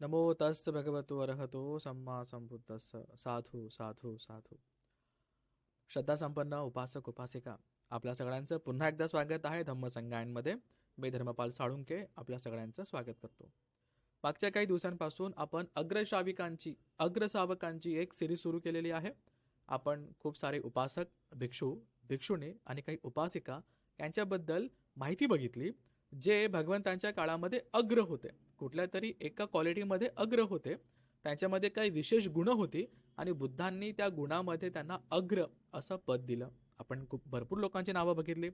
नमो तस् भगवतो अर्हतो सम्मा संबुद्धस्स साधू साधू साधू। श्रद्धासंपन्न उपासक उपासिका आपल्या सगळ्यांचं पुन्हा एकदा स्वागत आहे धम्मसंगायनमध्ये मी धर्मपाल साळुंके आपल्या सगळ्यांचं स्वागत करतो. मागच्या काही दिवसांपासून आपण अग्रशाविकांची अग्रसावकांची एक सिरीज सुरू केलेली आहे. आपण खूप सारे उपासक भिक्षू भिक्षुणी आणि काही उपासिका यांच्याबद्दल माहिती बघितली जे भगवंतांच्या काळामध्ये अग्र होते. कुठल्या तरी एका क्वालिटीमध्ये अग्र होते. त्यांच्यामध्ये काही विशेष गुण होती आणि बुद्धांनी त्या गुणामध्ये त्यांना अग्र असं पद दिलं. आपण खूप भरपूर लोकांची नावं बघितली.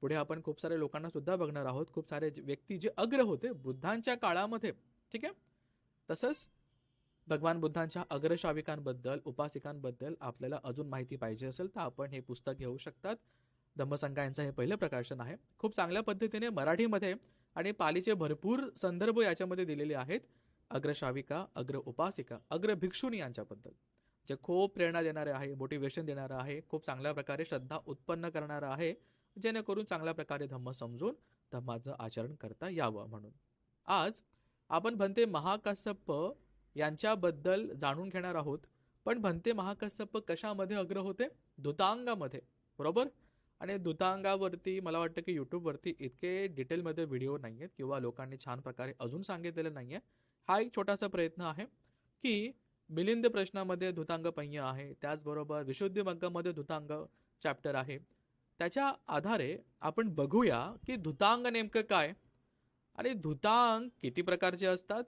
पुढे आपण खूप सारे लोकांना सुद्धा बघणार आहोत. खूप सारे व्यक्ती जे अग्र होते बुद्धांच्या काळामध्ये ठीक आहे? तसंच भगवान बुद्धांच्या अग्रशाविकांबद्दल उपासिकांबद्दल आपल्याला अजून माहिती पाहिजे असेल तर आपण हे पुस्तक घेऊ शकतात. धम्मसंघ यांचं हे पहिलं प्रकाशन आहे. खूप चांगल्या पद्धतीने मराठीमध्ये आणि पालीचे भरपूर संदर्भ याच्यामध्ये दिलेले आहेत. अग्रशाविका अग्र उपासिका अग्र भिक्षुनी यांच्याबद्दल. जे खूप प्रेरणा देणारे आहे मोटिवेशन देणारं आहे खूप चांगल्या प्रकारे श्रद्धा उत्पन्न करणारं आहे जेणेकरून चांगल्या प्रकारे धम्म समजून धम्माचं आचरण करता यावं म्हणून. आज आपण भंते महाकासप्प यांच्याबद्दल जाणून घेणार आहोत. पण भंते महाकासप्प कशामध्ये अग्र होते? धुतांगामध्ये बरोबर? आणि दुतांगावरती मला वाटतं की यूट्यूबवरती इतके डिटेलमध्ये व्हिडिओ नाही आहेत किंवा लोकांनी छान प्रकारे अजून सांगितलेलं नाही आहे हा एक छोटासा प्रयत्न आहे की मिलिंद प्रश्नामध्ये धुतांग पंय आहे. त्याचबरोबर विशुद्धी मग्गामध्ये धुतांग चॅप्टर आहे. त्याच्या आधारे आपण बघूया की धुतांग नेमकं काय? आणि धुतांग किती प्रकारचे असतात?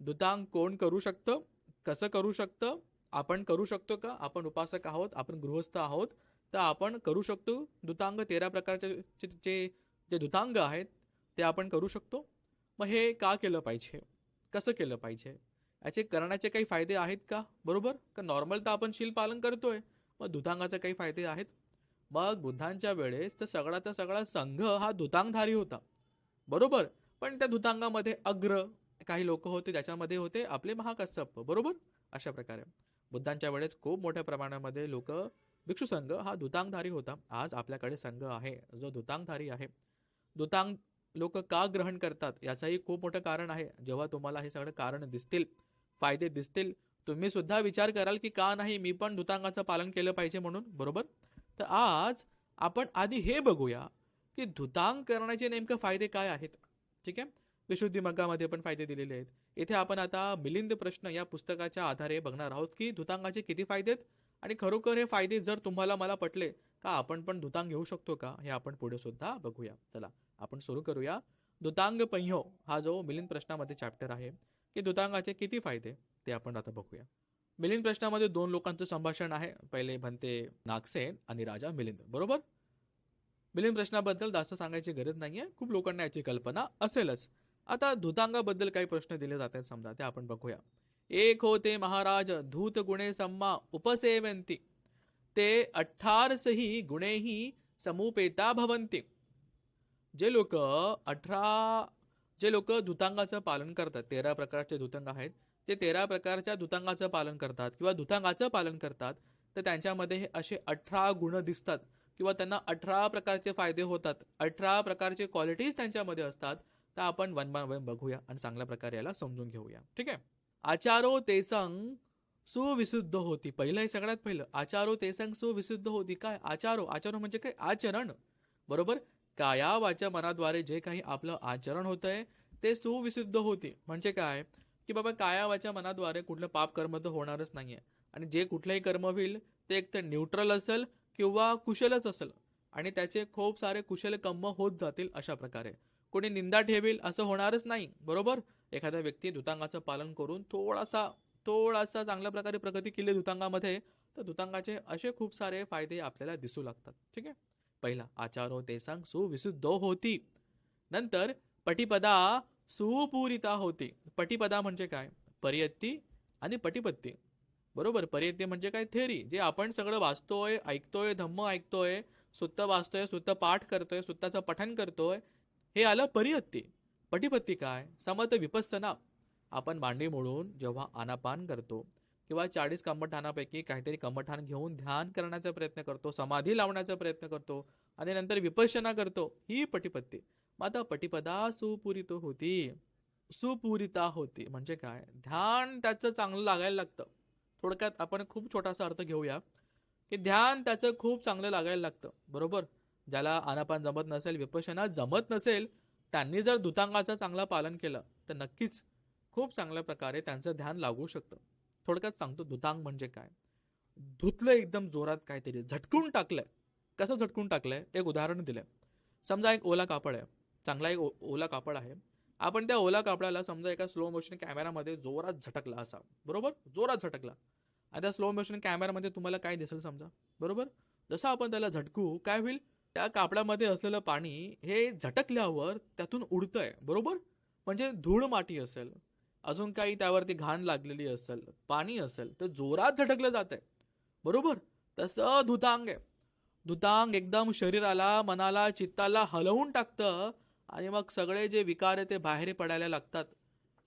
धुतांग कोण करू शकतं? कसं करू शकतं? आपण करू शकतो का? आपण उपासक आहोत? आपण गृहस्थ आहोत? तर आपण करू शकतो दुतांग तेरा प्रकारचे जे जे दुतांग आहेत ते आपण करू शकतो. मग हे का केलं पाहिजे? कसं केलं पाहिजे? याचे करण्याचे काही फायदे आहेत का? बरोबर? का नॉर्मल तर आपण शील पालन करतोय मग दुतांगाचे काही फायदे आहेत? मग बुद्धांच्या वेळेस तर सगळा सगळा संघ हा दुतांगधारी होता. बरोबर? पण त्या दुतांगामध्ये अग्र काही लोक होते त्याच्यामध्ये होते आपले महाकස්සप बरोबर? अशा प्रकारे. बुद्धांच्या वेळेस खूप मोठ्या प्रमाणामध्ये लोक भिक्षू संघ हा दुतांगधारी होता. आज आपल्याकडे संघ आहे. जो दुतांगधारी आहे. दुतांग लोक का ग्रहण करतात? याचंही खूप मोठं कारण आहे. जेव्हा तुम्हाला हे सगळं कारण दिसतील फायदे दिसतील तुम्ही सुद्धा विचार कराल की का नाही मी पण दुतांगाचं पालन केलं पाहिजे म्हणून. बरोबर? तर आज आपण आधी हे बघूया की धुतांग करण्याचे नेमके फायदे काय आहेत? ठीक आहे? विशुद्धी मग्गामध्ये पण फायदे दिलेले आहेत. इथे आपण आता मिलिंद प्रश्न या पुस्तकाच्या आधारे बघणार आहोत की धुतांगाचे किती फायदे आहेत? आणि खरोखर हे फायदे जर तुम्हाला मला पटले का आपण पण दुतांग घेऊ शकतो का? हे आपण पुढे सुद्धा बघूया. चला आपण सुरू करूया. दुतांग पंह्यो हा जो मिलिंद प्रश्नामध्ये चॅप्टर आहे की दुतांगाचे किती फायदे ते आपण आता बघूया. मिलिंद प्रश्नामध्ये दोन लोकांचं संभाषण आहे. पहिले म्हणते नागसेन आणि राजा मिलिंद. बरोबर? मिलिंद प्रश्नाबद्दल जास्त सांगायची गरज नाहीये. खूप लोकांना याची कल्पना असेलच. आता दुतांगाबद्दल काही प्रश्न दिले जात आहेत समजा ते आपण बघूया. एक होते महाराज धूत गुणे सम्मा उपसेवंती ते अठ्ठारसही गुणेही समुपेता भवंती जे लोक अठरा जे लोक धुतांगाचं पालन करतात. तेरा प्रकारचे धुतांग आहेत. ते तेरा प्रकारच्या धुतांगाचं पालन करतात किंवा धुतांगाचं पालन करतात. तर त्यांच्यामध्ये हे असे अठरा गुण दिसतात किंवा त्यांना अठरा प्रकारचे फायदे होतात. अठरा प्रकारचे क्वालिटीज त्यांच्यामध्ये असतात. तर आपण वन बाय वन बघूया आणि चांगल्या प्रकारे याला समजून घेऊया. ठीक आहे? आचारो तेसंग सुविशुद्ध होती. पहिलं हे सगळ्यात पहिलं. आचारो तेसंग सुविशुद्ध होती. काय? आचारो. आचारो म्हणजे काय? आचरण. बरोबर? काया वाच्या मनाद्वारे जे काही आपलं आचरण होतंय ते सुविशुद्ध होते. म्हणजे काय? की बाबा काया वाच्या मनाद्वारे कुठलं पाप कर्म तर होणारच नाहीये. आणि जे कुठलंही कर्म होईल ते एक तर न्यूट्रल असेल किंवा कुशलच असेल. आणि त्याचे खूप सारे कुशल कर्म होत जातील अशा प्रकारे. कोणी निंदा ठेवील असं होणारच नाही. बरोबर? एखाद्या व्यक्ती धुतांगाचं पालन करून थोडासा थोडासा चांगल्या प्रकारे प्रगती केली धुतांगामध्ये तर धुतांगाचे असे खूप सारे फायदे आपल्याला दिसू लागतात. ठीक आहे? पहिला आचारो तेसांग सुविशुद्ध होती. नंतर पटिपदा सुपूरिता होती. पटिपदा म्हणजे काय? परियत्ती आणि पटिपत्ती. बरोबर? परियत्ती म्हणजे काय? थेरी जे आपण सगळं वाचतोय ऐकतोय धम्म ऐकतोय सुत्त वाचतोय सुत्त पाठ करतोय सुत्ताचं पठण करतोय हे आलं परियत्ती. पटिपत्ती काय? समर्थ विपस्सना. आपण मांडी मोडून जेव्हा आनापान करतो किंवा चाळीस कम्मठाणापैकी काहीतरी कम्मठाण घेऊन ध्यान करण्याचा प्रयत्न करतो समाधी लावण्याचा प्रयत्न करतो आणि नंतर विपश्यना करतो ही पटिपत्ती. मग आता पटिपदा सुपुरित होती. सुपूरिता होती म्हणजे काय? ध्यान त्याचं चांगलं लागायला लागतं. थोडक्यात आपण खूप छोटासा अर्थ घेऊया की ध्यान त्याचं खूप चांगलं लागायला लागतं. बरोबर? ज्याला आनापान जमत नसेल विपशना जमत नसेल त्यांनी जर दुतांगाचं चांगलं पालन केलं तर नक्कीच खूप चांगल्या प्रकारे त्यांचं ध्यान लागू शकतं. थोडक्यात सांगतो दुतांग म्हणजे काय? धुतलं एकदम जोरात काहीतरी झटकून टाकलंय. कसं झटकून टाकलंय? एक उदाहरण दिलंय. समजा एक ओला कापड आहे. चांगला एक ओला कापड आहे. आपण त्या ओला कापडाला समजा एका स्लो मोशन कॅमेरामध्ये जोरात झटकला असा. बरोबर? जोरात झटकला. आणि त्या स्लो मोशन कॅमेरामध्ये तुम्हाला काय दिसेल समजा? बरोबर? जसं आपण त्याला झटकू काय होईल? त्या कापडामध्ये असलेलं पाणी हे झटकल्यावर त्यातून उडतंय बरोबर? म्हणजे धूळ माती असेल अजून काही त्यावरती घाण लागलेली असेल पाणी असेल तर जोरात झटकलं जात आहे बरोबर? तसं धुतांग आहे. धुतांग एकदम शरीराला मनाला चित्ताला हलवून टाकतं आणि मग सगळे जे विकार आहे ते बाहेर पडायला लागतात.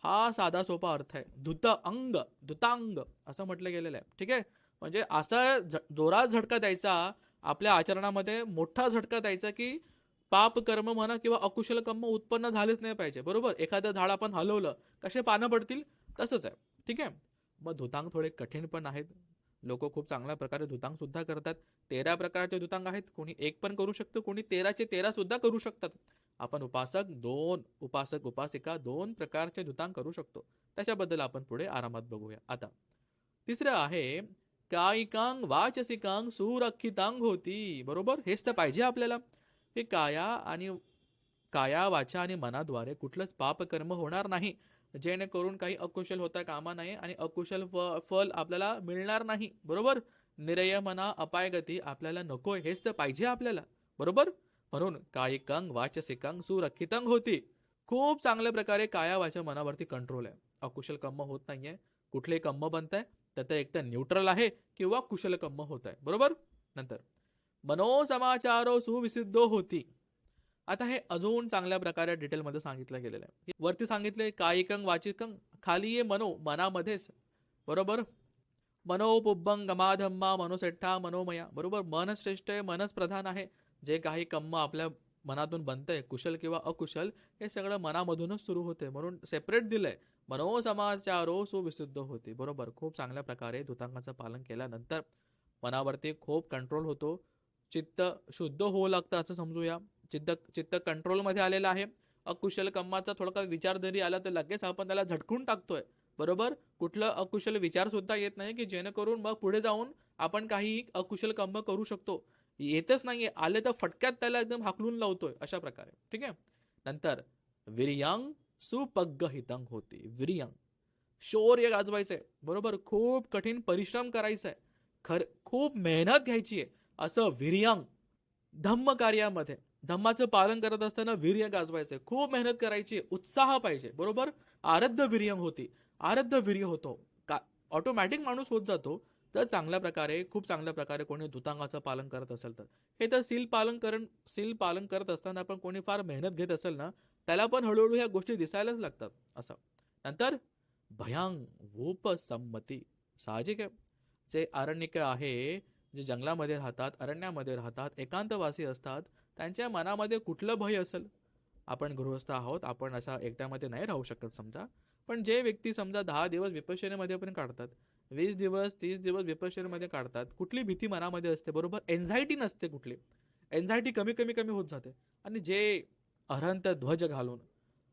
हा साधा सोपा अर्थ आहे. धुत अंग धुतांग असं म्हटलं गेलेलं आहे. ठीक आहे? म्हणजे असा जोरात झटका द्यायचा आपल्या आचरणामध्ये मोठा झटका द्यायचा की पाप कर्म म्हणा किंवा अकुशल कर्म उत्पन्न झालेच नाही पाहिजे. बरोबर? एखादं झाड आपण हलवलं कसे पानं पडतील? तसंच आहे. ठीक आहे? मग धुतांग थोडे कठीण पण आहेत. लोक खूप चांगल्या प्रकारे धुतांग सुद्धा करतात. तेरा प्रकारचे धुतांग आहेत. कोणी एक पण करू शकतो कोणी तेराचे तेरा सुद्धा करू शकतात. आपण उपासक दोन उपासक उपासिका दोन प्रकारचे धुतांग करू शकतो. त्याच्याबद्दल आपण पुढे आरामात बघूया. आता तिसरं आहे कायिकांग वाचसिकांग सुरक्षितांग होती. बरोबर? हेच तर पाहिजे आपल्याला. हे काया आणि काया वाचा आणि मनाद्वारे कुठलंच पापकर्म होणार नाही. जेणेकरून काही अकुशल होता कामा नाही आणि अकुशल फ फल आपल्याला मिळणार नाही. बरोबर? निरय मना अपायगती आपल्याला नकोय. हेच तर पाहिजे आपल्याला. बरोबर? म्हणून कायिकांग वाचसिकांग सुरक्षितांग होती. खूप चांगल्या प्रकारे काया वाचा मनावरती कंट्रोल आहे. अकुशल कम होत नाहीये. कुठले कम्म बनत आहे तर ते एकतर न्यूट्रल आहे किंवा कुशल कर्म होत आहे. बरोबर? नंतर. मनोसमाचारो सुविसिद्धो होती. आता हे अजून चांगल्या प्रकारे डिटेलमध्ये सांगितलं गेलेलं आहे. वरती सांगितले कायिकंग वाचिकंग खाली ये मनो मनामध्येच. बरोबर? मनोपुब्बंग गमाधम्मा मनोसेठा मनोमया बरोबर? मनश्रेष्ठ आहे मनच प्रधान आहे. जे काही कम्म आपल्या मनातून बनतंय कुशल किंवा अकुशल हे सगळं मनामधूनच सुरू होते म्हणून सेपरेट दिलंय. मनोसमाचारो सुविशुद्ध होते. बरोबर? खूप चांगल्या प्रकारे धुतांगाचं पालन केल्यानंतर मनावरती खूप कंट्रोल होतो. चित्त शुद्ध होऊ लागतं असं समजूया. चित्त चित्त कंट्रोलमध्ये आलेलं आहे. अकुशल कम्माचा थोडासा विचार जरी आला तर लगेच आपण त्याला झटकून टाकतोय. बरोबर? कुठलं अकुशल विचार सुद्धा येत नाही की जेणेकरून मग पुढे जाऊन आपण काही अकुशल कम्म करू शकतो. येतच नाहीये. आले तर फटक्यात त्याला एकदम हाकलून लावतोय अशा प्रकारे. ठीक आहे? नंतर विर्यांग सुपग्ग हितंग होती विरियांग. शौर्य गाजवायचंय बरोबर? खूप कठीण परिश्रम करायचा आहे खर खूप मेहनत घ्यायची आहे असं विर्यांग. धम्म कार्यामध्ये धम्माचं पालन करत असताना वीर्य गाजवायचंय खूप मेहनत करायची उत्साह पाहिजे बरोबर? आरध्य वीर्यंग होती आरध्य वीर्य होतो. का ऑटोमॅटिक माणूस होत जातो तर चांगल्या प्रकारे खूप चांगल्या प्रकारे कोणी दुतांगाचं पालन करत असेल तर. हे तर सील पालन करण सील पालन करत असताना पण कोणी फार मेहनत घेत असेल ना त्याला पण हळूहळू ह्या गोष्टी दिसायलाच लागतात असं. नंतर भयांग वूप संमती साहजिक आहे. जे आरण्यक आहे जे जंगलामध्ये राहतात अरण्यामध्ये राहतात एकांतवासी असतात त्यांच्या मनामध्ये कुठलं भय असेल? आपण गृहस्थ आहोत आपण अशा एकट्यामध्ये नाही राहू शकत समजा. पण जे व्यक्ती समजा दहा दिवस विपश्यनेमध्ये पण काढतात वीस दिवस तीस दिवस विपश्यनेमध्ये काढतात कुठली भीती मनामध्ये असते बरोबर? एन्झायटी नसते कुठली. एन्झायटी कमी कमी कमी होत जाते. आणि जे अहंत ध्वज घालून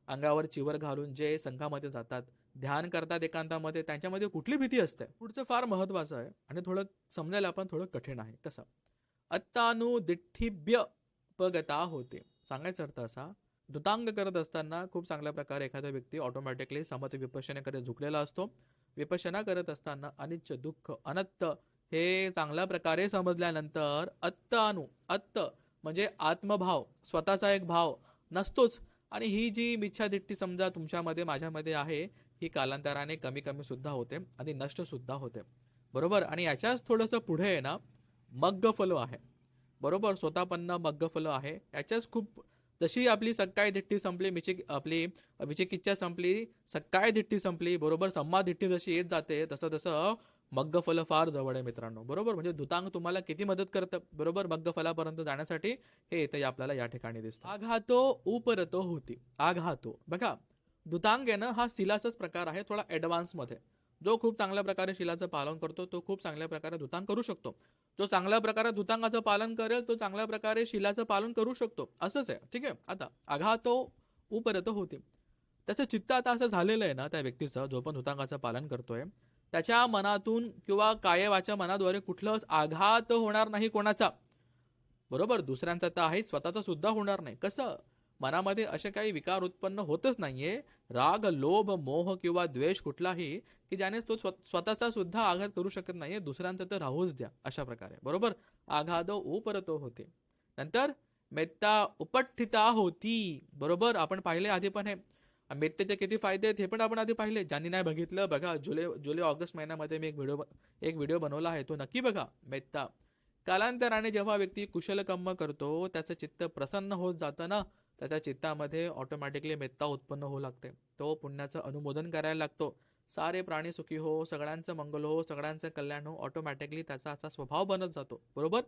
अंगावर चिवर घालून जे संघामध्ये जातात ध्यान करतात एकांतामध्ये त्यांच्यामध्ये कुठली भीती असते? पुढचं फार महत्वाचं आहे आणि थोडं समजायला पण थोडं कठीण आहे. कसं? अत्तानु दिठ्ठिभ्य पगता होते. सांगायचा अर्थ असा दुतांग करत असताना खूप चांगल्या प्रकारे एखादा व्यक्ती ऑटोमॅटिकली समत विपशनेकडे झुकलेला असतो. विपशना करत असताना अनिच्छ दुःख अनत्त हे चांगल्या प्रकारे समजल्यानंतर अत्त अनु अत्त म्हणजे आत्मभाव स्वतःचा एक भाव नसतोच. आणि ही जी मिच्छादिट्टी समजा तुमच्यामध्ये माझ्यामध्ये आहे ही कालांतराने कमी कमी सुद्धा होते आणि नष्टसुद्धा होते. बरोबर? आणि याच्याच थोडंसं पुढे आहे ना मग्गफलो आहे. बरोबर? स्वतःपन्न मग्गफलं आहे. याच्याच खूप जशी आपली सकाळी धिट्टी संपली मिची आपली विचिकिच्छा संपली सकाळी धिट्टी संपली बरोबर? सम्मा धिट्टी जशी येत जाते तसं तसं मग्गफल फार जवळ आहे मित्रांनो. बरोबर? म्हणजे दुतांग तुम्हाला किती मदत करतं? बरोबर? मग्गफलापर्यंत जाण्यासाठी हे इथे आपल्याला या ठिकाणी दिसतं. आघातो उपरतो होती. आघातो बघा दुतांग आहे ना हा शिलाचाच प्रकार आहे थोडा ॲडव्हान्समध्ये जो खूप चांगल्या प्रकारे शिलाचं पालन करतो तो खूप चांगल्या प्रकारे धुतांग करू शकतो. जो चांगल्या प्रकारे धुतांगाचं पालन करेल तो चांगल्या प्रकारे शिलाचं पालन करू शकतो. असंच आहे. ठीक आहे? आता आघातो उपरतो होते. त्याचं चित्त आता असं झालेलं आहे ना त्या व्यक्तीचं जो पण धुतांगाचं पालन करतोय. त्याच्या मनातून किंवा कायवाच्या मनाद्वारे कुठलंच आघात होणार नाही कोणाचा. बरोबर दुसऱ्यांचा तर आहे स्वतःचा सुद्धा होणार नाही. कसं? मनामध्ये असे काही विकार उत्पन्न होतच नाहीये. राग लोभ मोह किंवा द्वेष कुठलाही की ज्याने तो स्व स्वतःचा सुद्धा आघात करू शकत नाहीये. दुसऱ्यांचा तर राहूच द्या अशा प्रकारे. बरोबर? आघात उपरतो होते. नंतर मेत्ता उपठिता होती. बरोबर? आपण पाहिले आधी पण हे. मेत्तेचे किती फायदे आहेत हे पण आपण आधी पाहिले. ज्यांनी नाही बघितलं बघा जुलै जुलै ऑगस्ट महिन्यामध्ये मी एक व्हिडिओ एक व्हिडिओ बनवला आहे. तो नक्की बघा. मेत्ता कालांतराने जेव्हा व्यक्ती कुशल कर्म करतो त्याचं चित्त प्रसन्न होत जातं ना त्याच्या चित्तामध्ये ऑटोमॅटिकली मेत्ता उत्पन्न होऊ लागते. तो पुण्याचं अनुमोदन करायला लागतो. सारे प्राणी सुखी हो सगळ्यांचं मंगल हो सगळ्यांचं कल्याण हो ऑटोमॅटिकली त्याचा असा स्वभाव बनत जातो. बरोबर?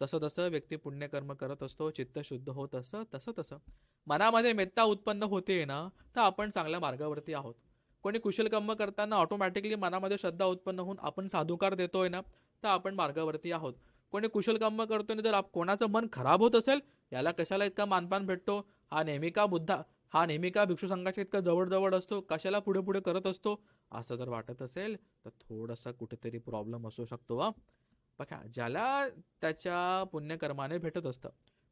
तसं तसं व्यक्ती पुण्यकर्म करत असतो चित्त शुद्ध होत असं तसं तसं मनामध्ये मेत्ता उत्पन्न होते ना तर आपण चांगल्या मार्गावरती आहोत. कोणी कुशल कर्म करताना ऑटोमॅटिकली मनामध्ये श्रद्धा उत्पन्न होऊन आपण साधुकार देतोय ना तर आपण मार्गावरती आहोत. कोणी कुशल कर्म करतोय ना जर आप- कोणाचं मन खराब होत असेल याला कशाला इतका मानपान भेटतो? हा नेहमी का बुद्धा हा नेहमी का भिक्षू संघाच्या इतका जवळजवळ असतो कशाला पुढे पुढे करत असतो? असं जर वाटत असेल तर थोडासा कुठेतरी प्रॉब्लेम असू शकतो वा बघा ज्याला त्याच्या पुण्यकर्माने भेटत असतं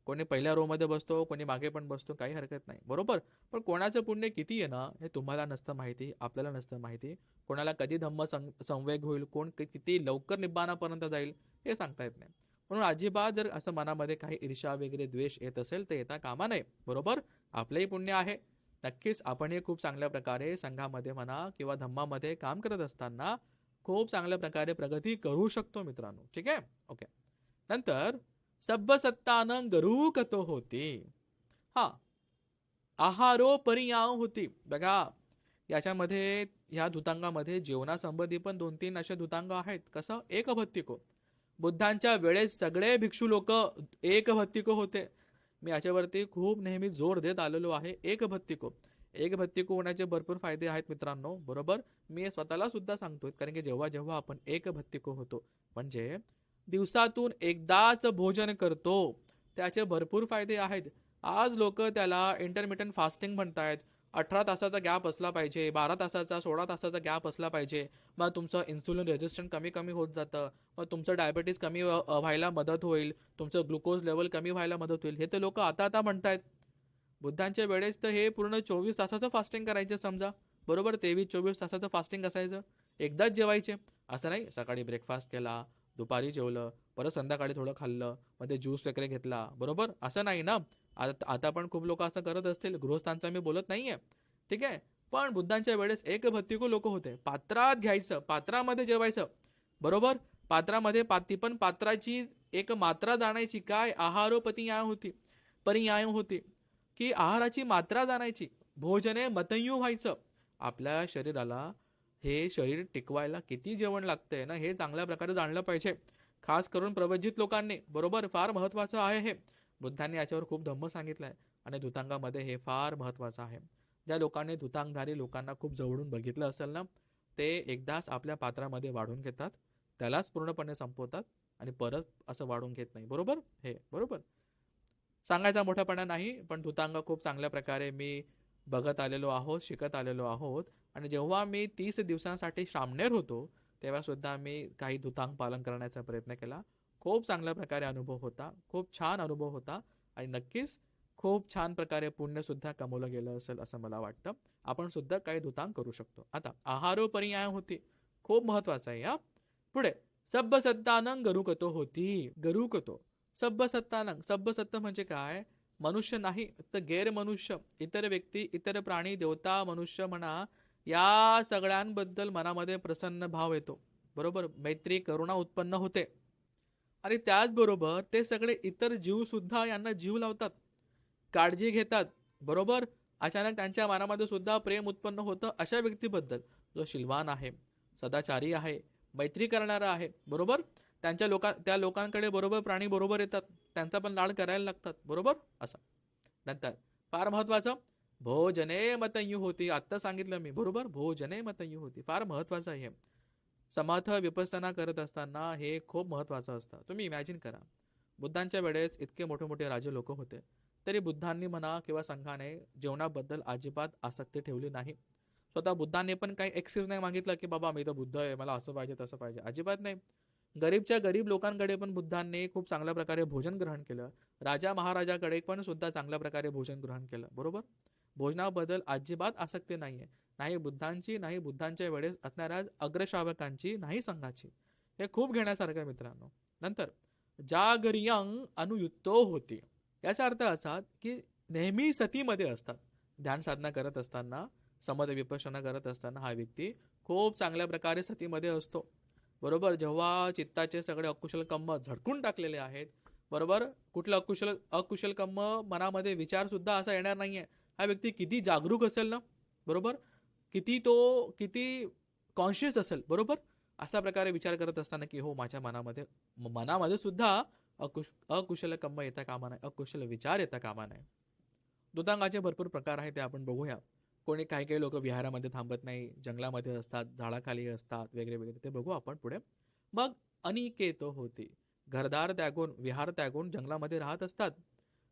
कोणी पहिल्या रोमध्ये बसतो कोणी मागे पण बसतो काही हरकत नाही. बरोबर? पण कोणाचं पुण्य किती आहे ना हे तुम्हाला नसतं माहिती आपल्याला नसतं माहिती. कोणाला कधी धम्म सं संवेग होईल कोण किती लवकर निब्बाणापर्यंत जाईल हे सांगता येत नाही. म्हणून अजिबात जर असं मनामध्ये काही ईर्षा वगैरे द्वेष येत असेल तर येता कामा नये. बरोबर? आपलंही पुण्य आहे. नक्कीच आपणही खूप चांगल्या प्रकारे संघामध्ये म्हणा किंवा धम्मामध्ये काम करत असताना खूप चांगल्या प्रकारे प्रगती करू शकतो मित्रांनो. ठीक आहे? ओके नंतर सब्ब गरुकतो होती. हा. आहारो परियाव होती. बघा याच्यामध्ये ह्या धुतांगामध्ये जेवणासंबंधी पण दोन तीन असे धुतांग आहेत. कसं? एक भत्तिको बुद्धांच्या वेळेस सगळे भिक्षू लोक एक भत्तिको होते. मी याच्यावरती खूप नेहमी जोर देत आलेलो आहे. एक भत्तिको एक भत्तिको होण्याचे भरपूर फायदे आहेत मित्रांनो बरोबर? मी हे स्वतःला सुद्धा सांगतोय कारण की जेव्हा जेव्हा आपण एक भत्तिको होतो म्हणजे दिवसातून एकदाच भोजन करतो त्याचे भरपूर फायदे आहेत. आज लोक त्याला इंटरमिटंट फास्टिंग म्हणतायत. अठरा तासाचा गॅप असला पाहिजे बारा तासाचा सोळा तासाचा गॅप असला पाहिजे. मग तुमचं इन्सुलिन रेजिस्टंट कमी कमी होत जातं. मग तुमचं डायबिटीस कमी व्हायला मदत होईल. तुमचं ग्लुकोज लेवल कमी व्हायला मदत होईल. हे तर लोक आता आता म्हणतायत. बुद्धांच्या वेळेस तर हे पूर्ण चोवीस तासाचं फास्टिंग करायचं समजा. बरोबर? तेवीस चोवीस तासाचं फास्टिंग असायचं. एकदाच जेवायचे. असं नाही सकाळी ब्रेकफास्ट केला दुपारी जेवलं परत संध्याकाळी थोडं खाल्लं मध्ये ज्यूस वगैरे घेतला. बरोबर? असं नाही ना. आता आता पण खूप लोक असं करत असतील. गृहस्थांचा मी बोलत नाही आहे ठीक आहे? पण बुद्धांच्या वेळेस एक भत्तिको लोक होते. पात्रात घ्यायचं पात्रामध्ये जेवायचं. बरोबर? पात्रामध्ये पाती पण पात्राची एक मात्रा जाणायची. काय? आहारोपती होती. परियाय होती. की आहाराची मात्रा जाणायची. भोजने मतयू व्हायचं. आपल्या शरीराला हे शरीर टिकवायला किती जेवण लागतंय ना हे चांगल्या प्रकारे जाणलं पाहिजे. खास करून प्रवजित लोकांनी. बरोबर फार महत्त्वाचं आहे हे. बुद्धांनी याच्यावर खूप धम्म सांगितलंय आणि धुतांगामध्ये हे फार महत्त्वाचं आहे. ज्या लोकांनी धुतांगधारी लोकांना खूप जवळून बघितलं असेल ना ते एकदाच आपल्या पात्रामध्ये वाढून घेतात. त्यालाच पूर्णपणे संपवतात आणि परत असं वाढून घेत नाही. बरोबर? हे बरोबर? सांगायचा मोठापणा नाही पण धुतांग खूप चांगल्या प्रकारे मी बघत आलेलो आहोत शिकत आलेलो आहोत. आणि जेव्हा मी तीस दिवसांसाठी सामनेर होतो तेव्हा सुद्धा मी काही धुतांग पालन करण्याचा प्रयत्न केला. खूप चांगल्या प्रकारे अनुभव होता खूप छान अनुभव होता आणि नक्कीच खूप छान प्रकारे पुण्य सुद्धा कमवलं गेलं असेल असं मला वाटतं. आपण सुद्धा काही धुतांग करू शकतो. आता आहारोपर्याय होती. खूप महत्वाचं आहे हा. पुढे सब्बसत्तानं गरुकतो होती गरुकतो. सब्ब नंग सब्ब म्हणजे काय? मनुष्य नाही तर गैर मनुष्य इतर व्यक्ती इतर प्राणी देवता मनुष्य म्हणा या सगळ्यांबद्दल मनामध्ये प्रसन्न भाव येतो. बरोबर? मैत्री करुणा उत्पन्न होते. आणि त्याचबरोबर ते सगळे इतर जीव सुद्धा यांना जीव लावतात. काळजी घेतात. बरोबर? अचानक त्यांच्या मनामध्ये सुद्धा प्रेम उत्पन्न होतं अशा व्यक्तीबद्दल. जो शिलवान आहे सदाचारी आहे मैत्री करणारा आहे. बरोबर? त्यांच्या लोका त्या लोकांकडे बरोबर प्राणी बरोबर येतात. त्यांचा पण लाड करायला लागतात. बरोबर? असं. नंतर फार महत्वाचं भोजने मतयू होती. आत्ता सांगितलं मी. बरोबर? भोजने मतयू होती. फार महत्वाचं आहे समाथ विपස්සना करत असताना हे खूप महत्वाचं असतं. तुम्ही इमॅजिन करा. बुद्धांच्या वेळेस इतके मोठे मोठे राजे लोक होते. तरी बुद्धांनी म्हणा किंवा संघाने जेवणाबद्दल अजिबात आसक्ती ठेवली नाही. स्वतः बुद्धांनी पण काही एक्सक्यूज नाही मागितलं की बाबा मी तर बुद्ध आहे. मला असं पाहिजे तसं पाहिजे. अजिबात नाही. गरीबच्या गरीब लोकांकडे पण बुद्धांनी खूप चांगल्या प्रकारे भोजन ग्रहण केलं. राजा महाराजाकडे पण सुद्धा चांगल्या प्रकारे भोजन ग्रहण केलं. बरोबर? भोजनाबद्दल अजिबात आसक्ती नाहीये. नाही बुद्धांची नाही बुद्धांच्या वेळेस असणाऱ्या अग्रश्रावकांची नाही संघाची. हे खूप घेण्यासारखं आहे मित्रांनो. नंतर जागरियंग अनुयुक्तो होती. याचा अर्थ असा की नेहमी सतीमध्ये असतात. ध्यान साधना करत असताना समद विपशना करत असताना हा व्यक्ती खूप चांगल्या प्रकारे सतीमध्ये असतो. बरोबर? जेव्हा चित्ताचे सगळे अकुशल कम्म झटकून टाकलेले आहेत बरोबर? कुठलं अकुशल अकुशल कम्म मनामध्ये विचारसुद्धा असा येणार नाही आहे हा व्यक्ती किती जागरूक असेल ना? बरोबर? किती तो किती कॉन्शियस असेल बरोबर? अशा प्रकारे विचार करत असताना की हो माझ्या मनामध्ये मनामध्ये सुद्धा अकुश अकुशल कम्म येता कामा नाही अकुशल विचार येता कामा नाही दुतांगाचे भरपूर प्रकार आहेत ते आपण बघूया. कोणी काही काही लोक विहारामध्ये थांबत नाही जंगलामध्ये असतात झाडाखाली असतात वगैरे वगैरे. ते बघू आपण पुढे. मग अनिकेतो होती. घरदार त्यागून विहार त्यागून जंगलामध्ये राहत असतात.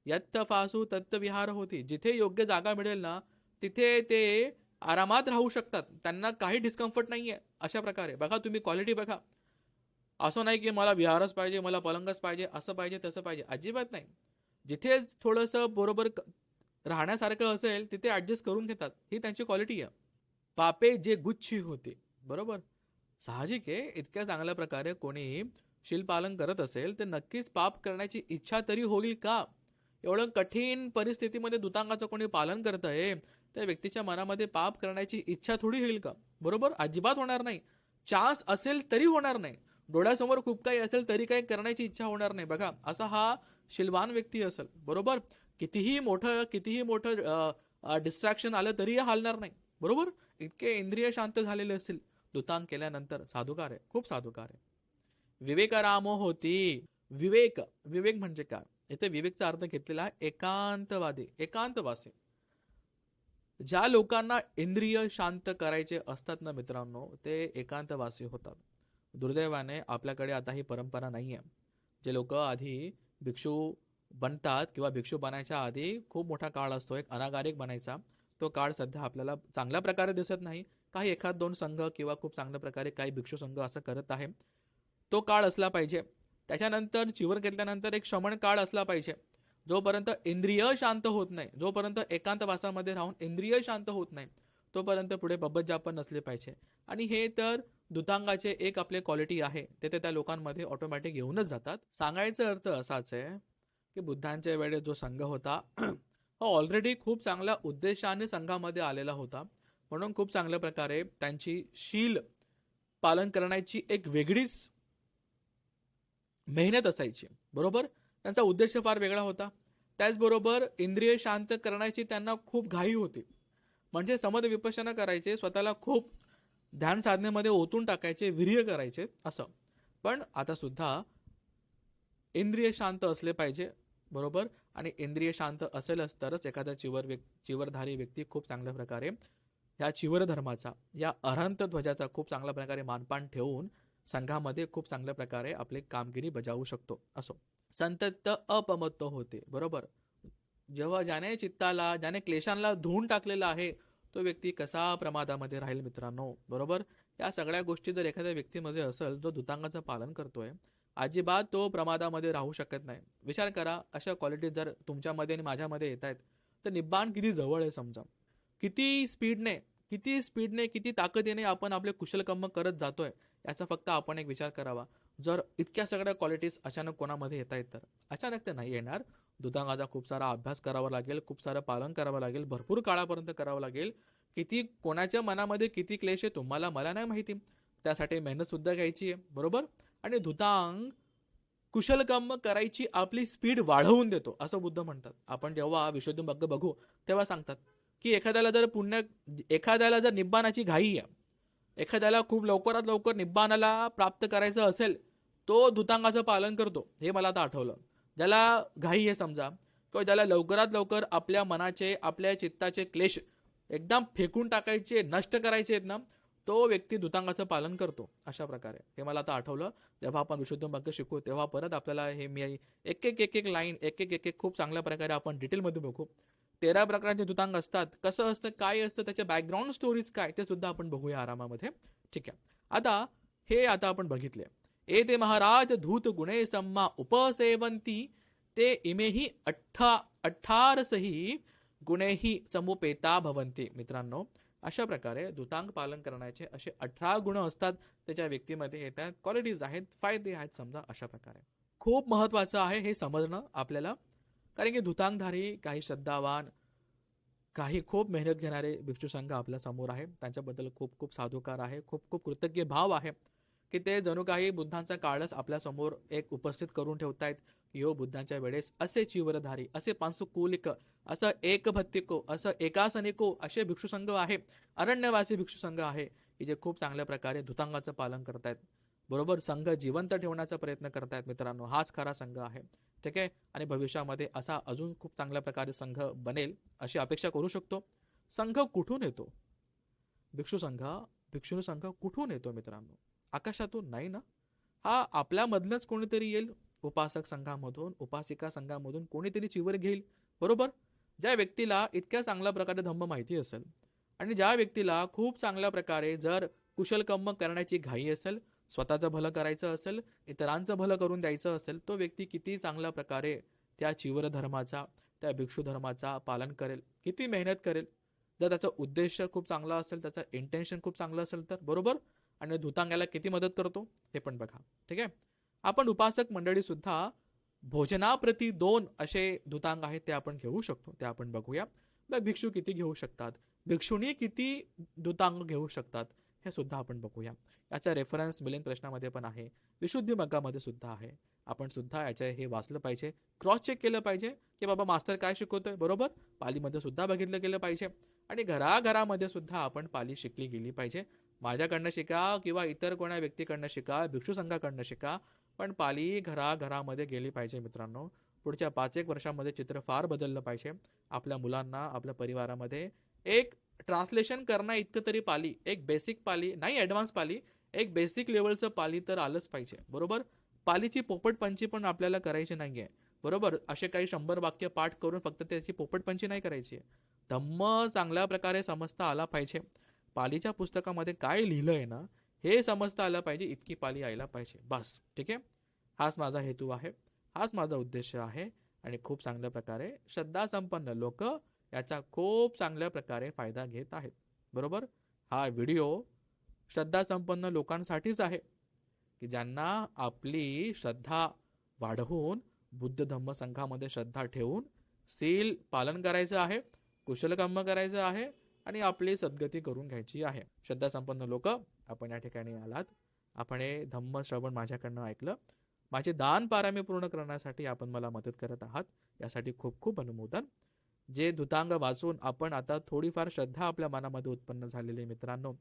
यत्त फासू तत्त विहार होती. जिथे योग्य जागा मिळेल ना तिथे ते आरामात राहू शकतात. त्यांना काही डिस्कम्फर्ट आहे अशा प्रकारे. बघा तुम्ही क्वालिटी बघा. असं नाही की मला विहारच पाहिजे मला पलंगच पाहिजे असं पाहिजे तसं पाहिजे. अजिबात नाही. जिथे थोडंसं बरोबर क- राहण्यासारखं असेल तिथे ॲडजस्ट करून घेतात. ही त्यांची क्वालिटी आहे. पापे जे गुच्छी होते बरोबर? साहजिक आहे इतक्या चांगल्या प्रकारे कोणी शिलपालन करत असेल तर नक्कीच पाप करण्याची इच्छा तरी होईल का? एवढं कठीण परिस्थितीमध्ये दुतांगाचं कोणी पालन करत आहे त्या व्यक्तीच्या मनामध्ये पाप करण्याची इच्छा थोडी होईल का? बरोबर? अजिबात होणार नाही. चान्स असेल तरी होणार नाही. डोळ्यासमोर खूप काही असेल तरी काही करण्याची इच्छा होणार नाही. बघा असा हा शिलवान व्यक्ती असेल बरोबर? कितीही मोठं कितीही मोठं डिस्ट्रॅक्शन आलं तरीही हालणार नाही. बरोबर? इतके इंद्रिय शांत झालेले असतील. दुतांग केल्यानंतर साधुकार आहे. खूप साधुकार आहे. विवेकारामो होती. विवेक विवेक म्हणजे काय? इथे विवेकचा अर्थ घेतलेला आहे एकांतवादी एकांतवासी. ज्या लोकांना इंद्रिय शांत करायचे असतात ना मित्रांनो ते एकांतवासी होतात. दुर्दैवाने आपल्याकडे आता ही परंपरा नाही आहे जे लोक आधी भिक्षू बनतात किंवा भिक्षू बनायच्या आधी खूप मोठा काळ असतो एक अनागारिक बनायचा. तो काळ सध्या आपल्याला चांगल्या प्रकारे दिसत नाही. काही एखाद दोन संघ किंवा खूप चांगल्या प्रकारे काही भिक्षू संघ असं करत आहे. तो काळ असला पाहिजे. त्याच्यानंतर चिवर घेतल्यानंतर एक श्रमण काळ असला पाहिजे. जोपर्यंत इंद्रिय शांत होत नाही जोपर्यंत एकांतवासामध्ये राहून इंद्रिय शांत होत नाही तोपर्यंत पुढे बब्बत नसले पाहिजे. आणि हे तर दुतांगाचे एक आपले क्वालिटी आहे. ते ते त्या लोकांमध्ये ऑटोमॅटिक येऊनच जातात. सांगायचा अर्थ असाच आहे की बुद्धांच्या वेळेस जो संघ होता हा ऑलरेडी खूप चांगल्या उद्देशाने संघामध्ये आलेला होता. म्हणून खूप चांगल्या प्रकारे त्यांची शील पालन करण्याची एक वेगळीच मेहनत असायची. बरोबर? त्यांचा उद्देश फार वेगळा होता. त्याचबरोबर इंद्रिय शांत करण्याची त्यांना खूप घाई होती. म्हणजे समद विपशनं करायचे स्वतःला खूप ध्यान साधनेमध्ये ओतून टाकायचे वीर्य करायचे असं. पण आता सुद्धा इंद्रिय शांत असले पाहिजे बरोबर? आणि इंद्रिय शांत असेलच तरच एखादा चिवर व्यक् चिवरधारी व्यक्ती खूप चांगल्या प्रकारे या चिवर धर्माचा या अरहंत ध्वजाचा खूप चांगल्या प्रकारे मानपान ठेवून संघामध्ये खूप चांगल्या प्रकारे आपली कामगिरी बजावू शकतो. असो. संतत अपमत्त होते. बरोबर? जेव्हा ज्याने चित्ताला ज्याने क्लेशांना धुवून टाकलेला आहे तो व्यक्ती कसा प्रमादामध्ये राहील मित्रांनो? बरोबर? या सगळ्या गोष्टी जर एखाद्या व्यक्तीमध्ये असेल जो दुतांगाचं पालन करतोय अजिबात तो प्रमादामध्ये राहू शकत नाही. विचार करा अशा क्वालिटीज जर तुमच्यामध्ये आणि माझ्यामध्ये येत आहेत तर निब्बाण किती जवळ आहे समजा. किती स्पीडने किती स्पीडने किती ताकदीने आपण आपले कुशलकर्म करत जातोय याचा फक्त आपण एक विचार करावा. जर इतक्या सगळ्या क्वालिटीज अचानक कोणामध्ये येत आहेत तर? अचानक ते नाही येणार. दुधांगाचा खूप सारा अभ्यास करावा लागेल खूप सारं पालन करावं लागेल भरपूर काळापर्यंत करावं लागेल. किती कोणाच्या मनामध्ये किती क्लेश आहे तुम्हाला मला नाही माहिती. त्यासाठी मेहनतसुद्धा घ्यायची आहे बरोबर? आणि धुतांग कुशलकर्म करायची आपली स्पीड वाढवून देतो असं बुद्ध म्हणतात. आपण जेव्हा विशुद्धमग्ग बघू तेव्हा सांगतात की एखाद्याला जर पुण्य एखाद्याला जर निब्बाणाची घाई आहे एखाद्याला खूप लवकरात लवकर निब्बाणाला प्राप्त करायचं असेल तो धुतांगाचं पालन करतो हे मला आता आठवलं. ज्याला घाई आहे समजा किंवा ज्याला लवकरात लवकर आपल्या मनाचे आपल्या चित्ताचे क्लेश एकदम फेकून टाकायचे नष्ट करायचे आहेत ना तो व्यक्ती दुतांगाचं पालन करतो अशा प्रकारे. हे मला आता आठवलं. जेव्हा आपण विशुद्ध मग्ग शिकू तेव्हा परत आपल्याला हे मी एक एक एक एक लाईन एक एक एक एक खूप चांगल्या प्रकारे आपण डिटेलमध्ये बघू. तेरा प्रकारचे दुतांग असतात. कसं असतं काय असतं त्याच्या बॅकग्राऊंड स्टोरीज काय ते सुद्धा आपण बघूया आरामामध्ये. ठीक आहे. आता हे आता आपण बघितले. ए ते महाराज धूत गुणे सम्मा उपसेवंती ते इमेही अठ्ठा अठ्ठारसही गुणेही समुपेता भवंती मित्रांनो. अशा प्रकारे दूतांग पालन करण्याचे असे अठरा गुण असतात त्याच्या व्यक्तीमध्ये येतात क्वालिटीज आहेत फायदे आहेत समजा अशा प्रकारे. खूप महत्वाचं आहे हे समजणं आपल्याला कारण की धुतांगधारी काही श्रद्धावान काही खूप मेहनत घेणारे भिक्षू संघ आपल्यासमोर आहे त्यांच्याबद्दल खूप खूप साधुकार आहे खूप खूप कृतज्ञ भाव आहे की ते जणू काही बुद्धांचा काळच आपल्यासमोर एक उपस्थित करून ठेवतायत. यो बुद्धांच्या वेळेस असे चिवरधारी असे पांसुकुलिक असं एक भत्तिको असं एकासनिको असे भिक्षुसंघ आहे अरण्यवासी भिक्षुसंघ आहे की जे खूप चांगल्या प्रकारे धुतांगाचं पालन करतायत. बरोबर संघ जिवंत ठेवण्याचा प्रयत्न करतायत मित्रांनो हाच खरा संघ आहे. ठीक आहे? आणि भविष्यामध्ये असा अजून खूप चांगल्या प्रकारे संघ बनेल अशी अपेक्षा करू शकतो. संघ कुठून येतो? भिक्षू संघ भिक्षू संघ कुठून येतो मित्रांनो? आकाशातून नाही ना? हा आपल्यामधलंच कोणीतरी येईल उपासक संघामधून उपासिका संघामधून कोणीतरी चिवर घेईल बरोबर? ज्या व्यक्तीला इतक्या चांगल्या प्रकारे धम्म माहिती असेल आणि ज्या व्यक्तीला खूप चांगल्या प्रकारे जर कुशलकम्म करण्याची घाई असेल स्वतःचं भलं करायचं असेल इतरांचं भलं करून द्यायचं असेल तो व्यक्ती किती चांगल्या प्रकारे त्या चिवर धर्माचा त्या भिक्षू धर्माचा पालन करेल किती मेहनत करेल. जर त्याचा उद्देश खूप चांगला असेल त्याचं इंटेन्शन खूप चांगलं असेल तर बरोबर? आणि धुतांग्याला किती मदत करतो? हे पण बघा ठीक आहे? आपण उपासक मंडळी सुद्धा भोजनाप्रती दोन असे दुतांग आहेत ते आपण घेऊ शकतो ते आपण बघूया. मग भिक्षू किती घेऊ शकतात? भिक्षुणी किती दुतांग घेऊ शकतात? हे सुद्धा आपण बघूया. याचा रेफरन्स मिलिंद प्रश्नामध्ये पण आहे. विशुद्धी मग्गामध्ये सुद्धा आहे. आपण सुद्धा याच्या हे वाचलं पाहिजे. क्रॉस चेक केलं पाहिजे की बाबा मास्तर काय शिकवतोय? बरोबर? पालीमध्ये सुद्धा बघितलं गेलं पाहिजे. आणि घराघरामध्ये सुद्धा आपण पाली शिकली गेली पाहिजे. माझ्याकडनं शिका किंवा इतर कोणा व्यक्तीकडनं शिका भिक्षू संघाकडनं शिका. पण पाली घराघरामध्ये गेली पाहिजे मित्रांनो. पुढच्या पाच एक वर्षामध्ये चित्र फार बदललं पाहिजे. आपल्या मुलांना आपल्या परिवारामध्ये एक ट्रान्सलेशन करणं इतकं तरी पाली एक बेसिक पाली नाही ॲडव्हान्स पाली एक बेसिक लेवलचं पाली तर आलंच पाहिजे. बरोबर? पालीची पोपटपंची पण आपल्याला करायची नाही आहे बरोबर? असे काही शंभर वाक्य पाठ करून फक्त त्याची पोपटपंची नाही करायची. धम्म चांगल्या प्रकारे समजता आला पाहिजे. पालीच्या पुस्तकामध्ये काय लिहिलं आहे ना हे समजता आलं पाहिजे इतकी पाली यायला पाहिजे. बस ठीक आहे? हाच माझा हेतू आहे. हाच माझा उद्देश आहे. आणि खूप चांगल्या प्रकारे श्रद्धासंपन्न लोक याचा खूप चांगल्या प्रकारे फायदा घेत आहेत. बरोबर? हा व्हिडिओ श्रद्धासंपन्न लोकांसाठीच आहे. की ज्यांना आपली श्रद्धा वाढवून बुद्ध धम्म संघामध्ये श्रद्धा ठेवून सील पालन करायचं आहे कुशलकर्म करायचं आहे आणि आपली सद्गती करून घ्यायची आहे. श्रद्धासंपन्न लोक आपण या ठिकाणी आलात. आपण हे धम्म श्रवण माझ्याकडनं ऐकलं. माझे दान पारामी पूर्ण करण्यासाठी आपण मला मदत करत आहात. यासाठी खूप खूप अनुमोदन. जे धुतांग वाचून आपण आता थोडीफार श्रद्धा आपल्या मनामध्ये उत्पन्न झालेली मित्रांनो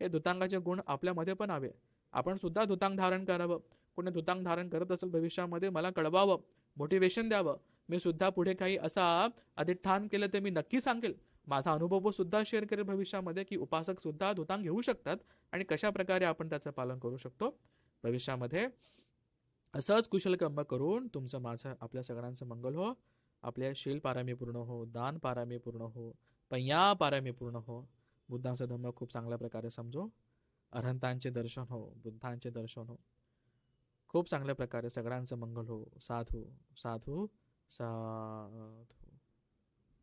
हे धुतांगाचे गुण आपल्यामध्ये पण हवे. आपण सुद्धा धुतांग धारण करावं. कोणी धुतांग धारण करत असेल भविष्यामध्ये मला कळवावं. मोटिवेशन द्यावं. मी सुद्धा पुढे काही असा अधिष्ठान केलं ते मी नक्की सांगेल. माझा अनुभव सुद्धा शेअर करेल भविष्यामध्ये की उपासक सुद्धा धुतांग घेऊ शकतात आणि कशा प्रकारे आपण त्याचं पालन करू शकतो. भविष्यामध्ये असंच कुशलकर्म करून तुमचं माझं आपल्या सगळ्यांचं मंगल हो. आपल्या शील पारामी पूर्ण हो दान पारामी पूर्ण हो पय्या पारामी पूर्ण हो. बुद्धांचा धर्म खूप चांगल्या प्रकारे समजो. अरहंतांचे दर्शन हो बुद्धांचे दर्शन हो. खूप चांगल्या प्रकारे सगळ्यांचं मंगल हो. साधू साधू साधू.